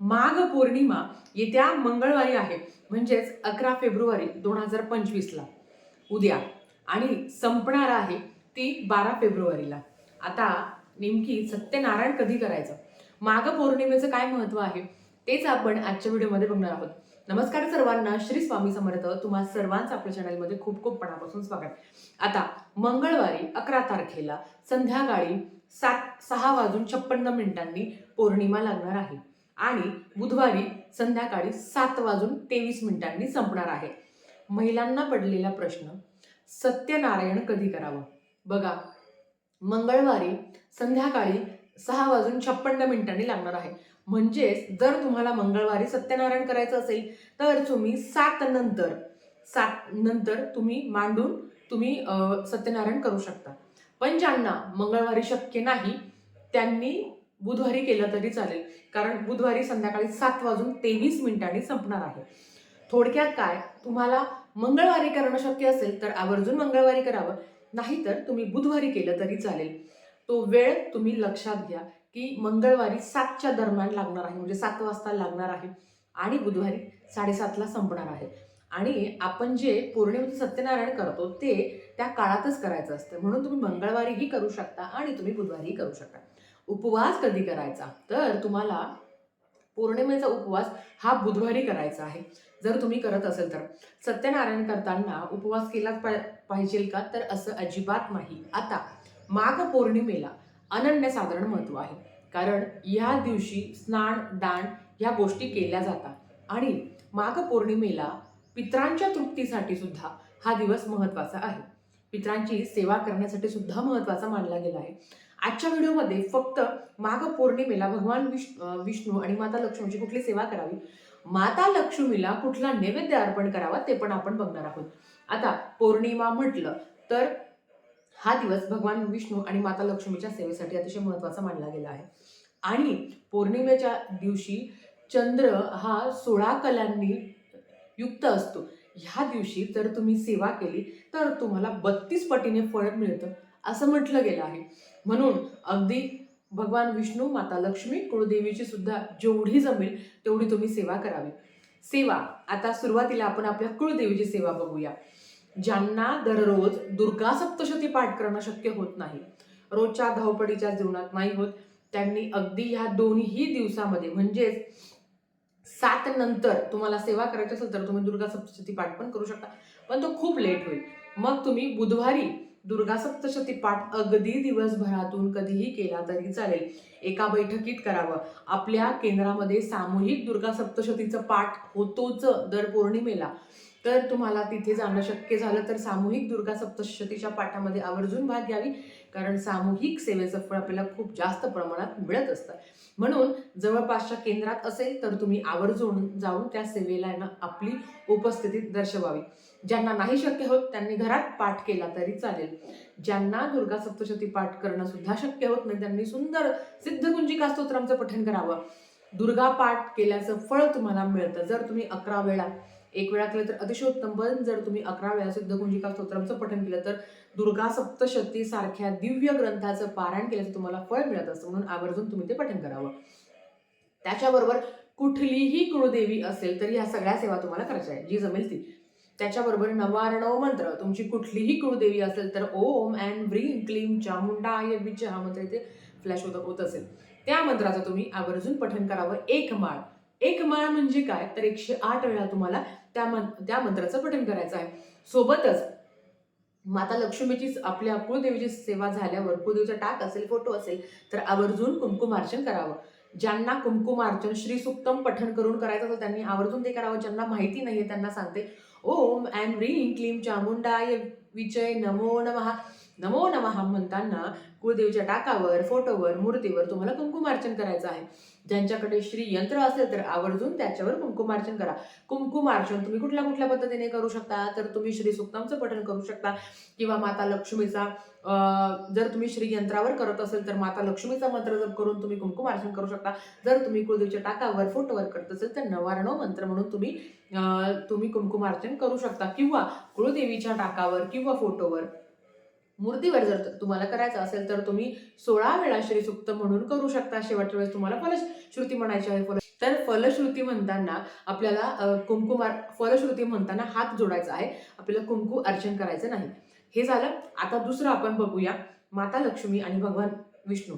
माघ पौर्णिमा येत्या मंगळवारी आहे. म्हणजेच अकरा फेब्रुवारी दोन हजार पंचवीसला. उद्या. आणि संपणार आहे ती बारा फेब्रुवारीला. आता नेमकी सत्यनारायण कधी करायचं? माघ पौर्णिमेचं काय महत्त्व आहे? तेच आपण आजच्या व्हिडिओमध्ये बघणार आहोत. नमस्कार सर्वांना. श्री स्वामी समर्थ. तुम्हा सर्वांचं आपल्या चॅनलमध्ये खूप खूप पणापासून स्वागत. आता मंगळवारी अकरा तारखेला संध्याकाळी सात सहा वाजून छप्पन्न मिनिटांनी पौर्णिमा लागणार आहे. आणि बुधवारी संध्याकाळी सात वाजून तेवीस मिनिटांनी संपणार आहे. महिलांना पडलेला प्रश्न सत्यनारायण कधी करावं? बघा मंगळवारी संध्याकाळी सहा वाजून छप्पन्न मिनिटांनी लागणार आहे. म्हणजेच जर तुम्हाला मंगळवारी सत्यनारायण करायचं असेल तर तुम्ही सात नंतर सात नंतर तुम्ही मांडून तुम्ही सत्यनारायण करू शकता. पण ज्यांना मंगळवारी शक्य नाही त्यांनी बुधवारी केलं तरी चालेल. कारण बुधवारी संध्याकाळी सात वाजून तेवीस मिनिटांनी संपणार आहे. थोडक्यात काय? तुम्हाला मंगळवारी करणं शक्य असेल तर आवर्जून मंगळवारी करावं. नाहीतर तुम्ही बुधवारी केलं तरी चालेल. तो वेळ तुम्ही लक्षात घ्या की मंगळवारी सातच्या दरम्यान लागणार आहे. म्हणजे सात वाजता लागणार आहे. आणि बुधवारी साडेसातला संपणार आहे. आणि आपण जे पौर्णिमेचं सत्यनारायण करतो ते त्या काळातच करायचं असतं. म्हणून तुम्ही मंगळवारीही करू शकता आणि तुम्ही बुधवारीही करू शकता. उपवास कधी करायचा? तर तुम्हाला पौर्णिमेचा उपवास हा बुधवारी करायचा आहे. जर तुम्ही करत असेल तर. सत्यनारायण करताना उपवास केलाच पा- पाहिजे का? तर असं अजिबात नाही. आता माघ पौर्णिमेला अनन्यसाधारण महत्त्व आहे. कारण या दिवशी स्नान दान ह्या गोष्टी केल्या जातात. आणि माघ पौर्णिमेला पित्रांच्या तृप्तीसाठी सुद्धा हा दिवस महत्त्वाचा आहे. पित्रांची सेवा करण्यासाठी सुद्धा महत्त्वाचा मानला गेला आहे. आजच्या व्हिडिओमध्ये फक्त माघ पौर्णिमेला भगवान विष विष्णू आणि माता लक्ष्मीची कुठली सेवा करावी? माता लक्ष्मीला कुठला नैवेद्य अर्पण करावा ते पण आपण बघणार आहोत. आता पौर्णिमा म्हटलं तर हा दिवस भगवान विष्णू आणि माता लक्ष्मीच्या सेवेसाठी अतिशय महत्त्वाचा मानला गेला आहे. आणि पौर्णिमेच्या दिवशी चंद्र हा सोळा कलांनी युक्त असतो. ह्या दिवशी जर तुम्ही सेवा केली तर तुम्हाला बत्तीस पटीने फळ मिळतं असं म्हटलं गेलं आहे. म्हणून अगदी भगवान विष्णू माता लक्ष्मी कुळदेवीची सुद्धा जेवढी जमेल तेवढी तुम्ही सेवा करावी. सेवा आता सुरुवातीला आपण आपल्या कुळदेवीची सेवा बघूया. ज्यांना दररोज दुर्गा सप्तशती पाठ करणं शक्य होत नाही रोजच्या धावपडीच्या जीवनात नाही होत त्यांनी अगदी ह्या दोन्ही दिवसामध्ये म्हणजेच सात नंतर तुम्हाला सेवा करायची असेल तर तुम्ही दुर्गा सप्तशती पाठ पण करू शकता पण तो खूप लेट होईल. मग तुम्ही बुधवारी दुर्गा सप्तशती पाठ अगदी दिवसभरातून कधीही केला तरी चालेल. एका बैठकीत करावं. आपल्या केंद्रामध्ये सामूहिक दुर्गा सप्तशतीचं पाठ होतोच दर पौर्णिमेला. तर तुम्हाला तिथे जाणं शक्य झालं तर सामूहिक दुर्गा सप्तशतीच्या पाठामध्ये आवर्जून भाग घ्यावी. कारण सामूहिक सेवेचं फळ आपल्याला खूप जास्त प्रमाणात मिळत असतं. म्हणून जवळपासच्या केंद्रात असेल तर तुम्ही आवर्जून जाऊन त्या सेवेला आपली उपस्थिती दर्शवावी. ज्यांना नाही शक्य होत त्यांनी घरात पाठ केला तरी चालेल. ज्यांना दुर्गा सप्तशती पाठ करणं सुद्धा शक्य होत नाही त्यांनी सुंदर सिद्धकुंजिका स्तोत्रांचं पठण करावं. दुर्गा पाठ केल्याचं फळ तुम्हाला मिळतं. जर तुम्ही अकरा वेळा एक वेळा केलं तर अतिशय उत्तम पण जर तुम्ही अकरा वेळा सिद्धकुंजिका स्तोत्रांचं पठण केलं तर दुर्गा सप्तशती सारख्या दिव्य ग्रंथाचं पारायण केल्याचं तुम्हाला फळ मिळत असतं. म्हणून आवर्जून तुम्ही ते पठण करावं. त्याच्याबरोबर कुठलीही कुळदेवी असेल तर ह्या सगळ्या सेवा तुम्हाला करायच्या आहे जी जमेल ती. त्याच्याबरोबर नवारणव मंत्र. तुमची कुठलीही कुळदेवी असेल तर ओम अँड व्रीम क्लीम चामुंडाय विच हा मंत्र इथे फ्लॅश होत होत असेल. त्या मंत्राचं तुम्ही आवर्जून पठन करावं. एक माळ. एक माळ म्हणजे काय? तर एकशे आठ वेळा तुम्हाला त्या मन त्या मंत्राचं पठन करायचं आहे. सोबतच माता लक्ष्मीची आपल्या कुळदेवीची सेवा झाल्यावर कुळदेवीचा टाक असेल फोटो असेल तर आवर्जून कुंकुमार्चन करावं. ज्यांना कुंकुमार्चन श्री सुक्तम करून करायचं असेल त्यांनी आवर्जून ते करावं. ज्यांना माहिती नाहीये त्यांना सांगते ओम अँड ह्रीं क्लीम चामुंडाय विजय नमो नमः. नमो नमः म्हणताना कुळदेवीच्या टाकावर फोटोवर मूर्तीवर तुम्हाला कुंकुमार्चन करायचं आहे. ज्यांच्याकडे श्री यंत्र असेल तर आवर्जून त्याच्यावर कुंकुमार्चन करा. कुंकुमार्चन तुम्ही कुठल्या कुठल्या पद्धतीने करू शकता? तर तुम्ही श्री सुक्तमचं पठण करू शकता. किंवा माता लक्ष्मीचा जर तुम्ही श्री यंत्रावर करत असेल तर माता लक्ष्मीचा मंत्र जप करून तुम्ही कुंकुमार्चन करू शकता. जर तुम्ही कुळदेवीच्या टाकावर फोटोवर करत असेल तर नवारणव मंत्र म्हणून तुम्ही तुम्ही कुंकुमार्चन करू शकता. किंवा कुळदेवीच्या टाकावर किंवा फोटोवर मूर्तीवर जर तुम्हाला करायचं असेल तर तुम्ही सोळा वेळा श्री सुक्त म्हणून करू शकता. शेवटच्या वेळेस तुम्हाला फलश्रुती म्हणायची आहे. फल तर फलश्रुती म्हणताना आपल्याला अ, कुंकुमार फलश्रुती म्हणताना हात जोडायचा आहे. आपल्याला कुंकू अर्चन करायचं नाही. हे झालं. आता दुसरं आपण बघूया. माता लक्ष्मी आणि भगवान विष्णू.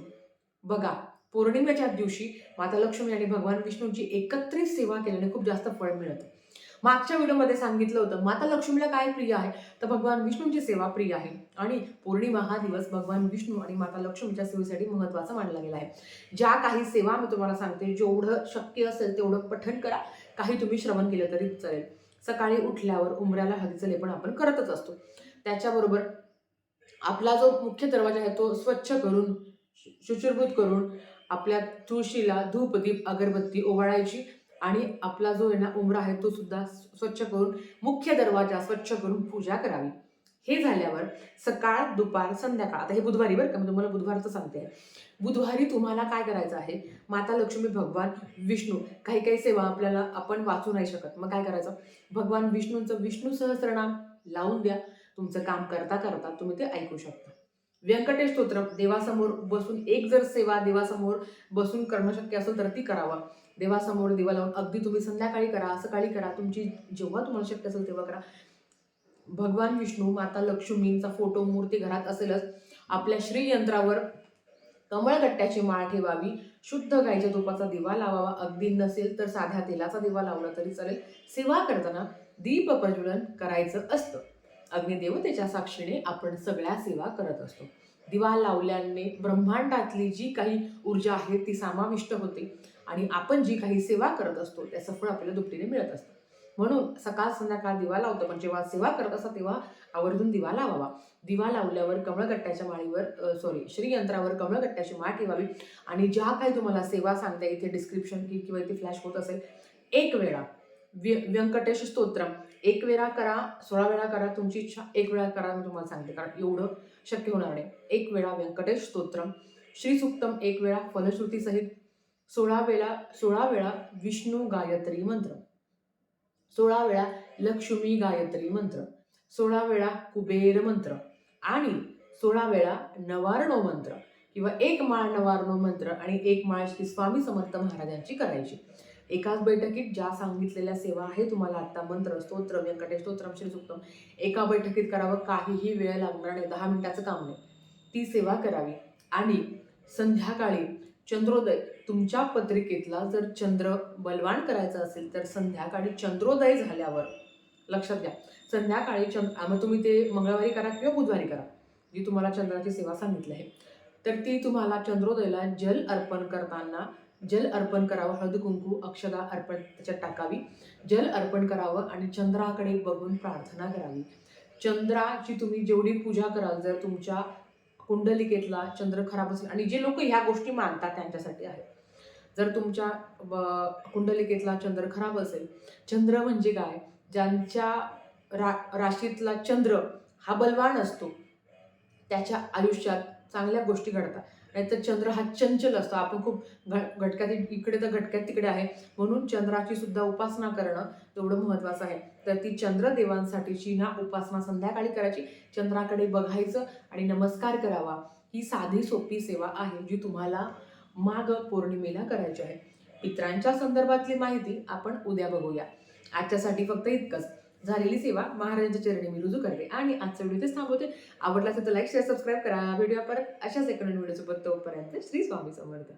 बघा पौर्णिमेच्या दिवशी माता लक्ष्मी आणि भगवान विष्णूंची एकत्रित सेवा केल्याने खूप जास्त फळ मिळतं. मागच्या व्हिडिओमध्ये सांगितलं होतं माता लक्ष्मीला काय प्रिय आहे? तर भगवान विष्णूंची सेवा प्रिय आहे. आणि पौर्णिमा हा दिवस भगवान विष्णू आणि माता लक्ष्मीच्या सेवेसाठी महत्त्वाचा मानला गेला आहे. ज्या काही सेवा मी तुम्हाला सांगते जेवढं शक्य असेल तेवढं पठण करा. काही तुम्ही श्रवण केलं तरी चालेल. सकाळी उठल्यावर उमऱ्याला हळदीचं लेपन आपण करतच असतो. त्याच्याबरोबर आपला जो मुख्य दरवाजा आहे तो स्वच्छ करून शु- करून आपल्या तुळशीला धूप दीप अगरबत्ती ओवाळायची आणि आपला जो आहे ना उमरा आहे तो सुद्धा स्वच्छ करून मुख्य दरवाजा स्वच्छ करून पूजा करावी. हे झाल्यावर सकाळ दुपार संध्याकाळ आता हे बुधवारी बरं का मी तुम्हाला बुधवारचं सांगते. बुधवारी तुम्हाला काय करायचं आहे? माता लक्ष्मी भगवान विष्णू काही काही सेवा आपल्याला आपण वाचू नाही शकत. मग काय करायचं? भगवान विष्णूंचं विष्णू सहस्रनाम लावून द्या. तुमचं काम करता करता तुम्ही ते ऐकू शकता. व्यंकटेश स्तोत्र देवासमोर बसून एक जर सेवा देवासमोर बसून करणं शक्य असेल तर ती करावा. देवासमोर दिवा लावून अगदी तुम्ही संध्याकाळी करा सकाळी करा तुमची जेव्हा तुम्हाला शक्य असेल तेव्हा करा. भगवान विष्णू माता लक्ष्मींचा फोटो मूर्ती घरात असेलच. आपल्या श्रीयंत्रावर कमळगट्ट्याची माळ ठेवावी. शुद्ध गाईच्या तुपाचा दिवा लावावा. अगदी नसेल तर साध्या तेलाचा दिवा लावला तरी चालेल. सेवा करताना दीप प्रज्वलन करायचं असतं. अग्निदेवतेच्या साक्षीने आपण सगळ्या सेवा करत असतो. दिवा लावल्याने ब्रह्मांडातली जी काही ऊर्जा आहे ती समाविष्ट होते. आणि आपण जी काही सेवा करत असतो त्याचं फळ आपल्याला दुपटीने मिळत असतं. म्हणून सकाळ संध्याकाळ दिवा लावतो. पण जेव्हा सेवा करत असता तेव्हा आवर्जून दिवा लावावा. दिवा लावल्यावर कमळगट्ट्याच्या माळीवर सॉरी श्रीयंत्रावर कमळगट्ट्याची माळ ठेवावी. आणि ज्या काही तुम्हाला सेवा सांगता इथे डिस्क्रिप्शन की किंवा इथे फ्लॅश होत असेल एक वेळा व्य व्यंकटेश स्तोत्रम एक वेळा करा सोळा वेळा करा तुमची इच्छा एक वेळा करा मी तुम्हाला सांगते. कारण एवढं शक्य होणार नाही. एक वेळा व्यंकटेश स्तोत्रम श्रीसुक्तम एक वेळा फलश्रुतीसहित. सोळा वेळा सोळा वेळा विष्णू गायत्री मंत्र. सोळा वेळा लक्ष्मी गायत्री मंत्र सोळा वेळा कुबेर मंत्र आणि सोळा वेळा नवारणो मंत्र किंवा एक माळ नवारणो मंत्र आणि एक माळ श्री स्वामी समर्थ महाराजांची करायची. एकाच बैठकीत ज्या सांगितलेल्या सेवा आहे तुम्हाला आत्ता मंत्र स्तोत्र व्यंकटेश स्तोत्रम श्री सुक्तम एका बैठकीत करावं काहीही वेळ लागणार नाही दहा मिनिटाचं काम नाही. ती सेवा करावी. आणि संध्याकाळी चंद्रोदय तुमच्या पत्रिकेतला जर चंद्र बलवान करायचा असेल तर संध्याकाळी चंद्रोदय झाल्यावर लक्षात घ्या संध्याकाळी चंद्र मग तुम्ही ते मंगळवारी करा किंवा बुधवारी करा जी तुम्हाला चंद्राची सेवा सांगितली आहे. तर ती तुम्हाला चंद्रोदयला जल अर्पण करताना जल अर्पण करावं हळद कुंकू अक्षदा अर्पण त्याच्यात टाकावी जल अर्पण करावं आणि चंद्राकडे बघून प्रार्थना करावी. चंद्राची तुम्ही जेवढी पूजा कराल जर तुमच्या कुंडलिकेतला चंद्र खराब असेल आणि जे लोक ह्या गोष्टी मानतात त्यांच्यासाठी आहे. जर तुमच्या कुंडलिकेतला चंद्र खराब असेल चंद्र म्हणजे काय? ज्यांच्या रा राशीतला चंद्र हा बलवान असतो त्याच्या आयुष्यात चांगल्या गोष्टी घडतात. नाहीतर चंद्र हा चंचल असतो. आपण खूप घ घटक्यात इकडे तर घटक्यात तिकडे आहे. म्हणून चंद्राची सुद्धा उपासना करणं तेवढं महत्त्वाचं आहे. तर ती चंद्रदेवांसाठीची ना उपासना संध्याकाळी करायची. चंद्राकडे बघायचं आणि नमस्कार करावा. ही साधी सोपी सेवा आहे जी तुम्हाला माघ पौर्णिमेला करायची आहे. पित्रांच्या संदर्भातली माहिती आपण उद्या बघूया. आजच्यासाठी फक्त इतकंच. झालेली सेवा महाराजांच्या चरणी मी रुजू करते. आणि आजचा व्हिडिओ तेच थांबवते. आवडला असेल तर लाईक शेअर सबस्क्राईब करा. व्हिडिओ परत अशाच एका व्हिडिओसोबत तोपर्यंत श्री स्वामी समर्थ.